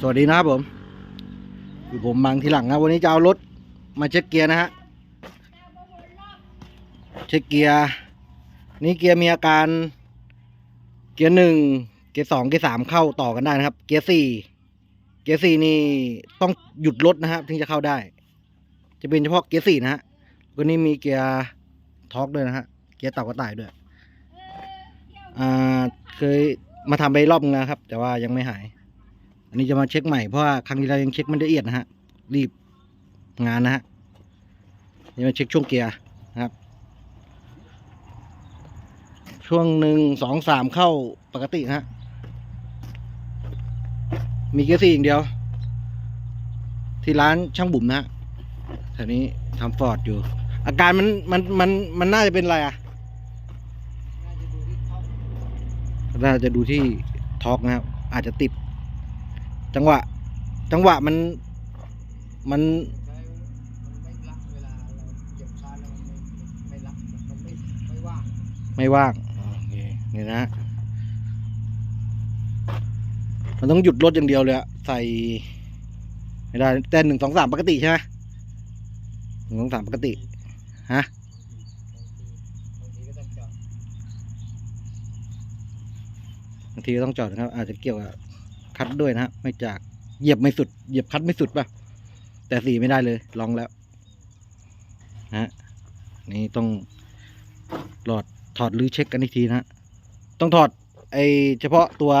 สวัสดีนะครับผมอยู่ผมมังทีหลังนะวันนี้จะเอารถมาเช็คเกียร์นะฮะเช็คเกียร์นี่เกียร์มีอาการ เกียร์หนึ่งเกียร์สองเกียร์สามเข้าต่อกันได้นะครับ เกียร์สี่เกียร์สี่นี่ต้องหยุดรถนะครับถึงจะเข้าได้ จะเป็นเฉพาะเกียร์สี่นะฮะก็นี่มีเกียร์ทอร์กด้วยนะฮะเกียร์เต่ากระต่ายด้วยอ่าเคยมาทำไปรอบนึงแล้วครับ แต่ว่ายังไม่หาย อันนี้จะมาเช็คใหม่เพราะว่าครั้งที่เรายังเช็คไม่ละเอียดนะฮะ รีบงานนะฮะนี่มาเช็คช่วงเกียร์นะครับ ช่วงหนึ่งสองสามเข้าปกตินะฮะ มีเกียร์สี่อย่างเดียว ที่ร้านช่างบุ๋มนะฮะแถวนี้ทำฟอร์ดอยู่ อาการมันมันมันมันน่าจะเป็นอะไรอะน่าจะดูที่ท็อกนะครับ อาจจะติด จังหวะ จังหวะมันมันไม่ว่างไม่ว่างโอเคนี่นะ มันต้องหยุดรถอย่างเดียวเลยอะใส่ ไม่ได้แต่หนึ่งสองสามปกติใช่ไหมหนึ่งสองสามปกติ ฮะบางทีก็ต้องจอดบางทีก็ต้องจอดนะครับ อาจจะเกี่ยวกับ คัดด้วยนะครับไม่จากเหยียบไม่สุด เหยียบคัดไม่สุดป่ะ แต่สีไม่ได้เลย ลองแล้วนะฮะนี่ต้องหลอดถอดหรือเช็คกันอีกทีนะฮะต้องถอด ไอเฉพาะตัว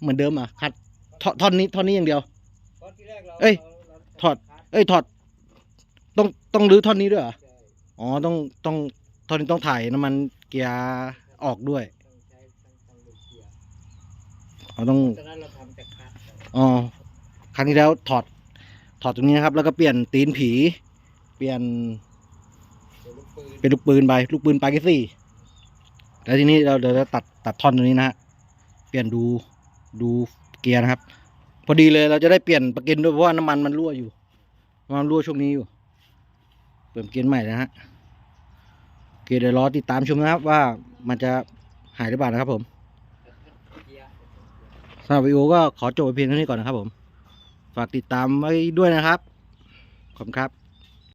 เหมือนเดิมอะคัดท่อนท่อนนี้ท่อนนี้อย่างเดียวเพราะที่แรกเราเอ้ยราเราถอดคาร์เอ้ยถอด ต้องต้องรื้อท่อนนี้ด้วยเหรอใช่อ๋อต้องต้องท่อนนี้ต้องถ่ายน้ำมันเกียร์ออกด้วยต้องใช้ต้องต้องดูเกียร์เราต้องต อ๋อครั้งที่แล้วถอดถอดตรงนี้นะครับ แล้วก็เปลี่ยนตีนผี เปลี่ยน เป็นลูกปืนไปลูกปืนปาเกซี่แล้วทีนี้เราเดี๋ยวจะตัดตัดท่อนตรงนี้นะฮะเปลี่ยนดูดูเกียร์นะครับ พอดีเลยเราจะได้เปลี่ยนประกินด้วยเพราะว่าน้ำมันมันรั่วอยู่น้ำมันรั่วช่วงนี้อยู่ เปลี่ยนประกินใหม่นะฮะโอเคเดี๋ยวรอติดตามชมนะครับว่ามันจะหายหรือเปล่านะครับผมำหรับวิดีโอก็ขอจบไปเพียงเท่านี้ก่อนนะครับผม ฝากติดตามไว้ด้วยนะครับ ขอบคุณครับ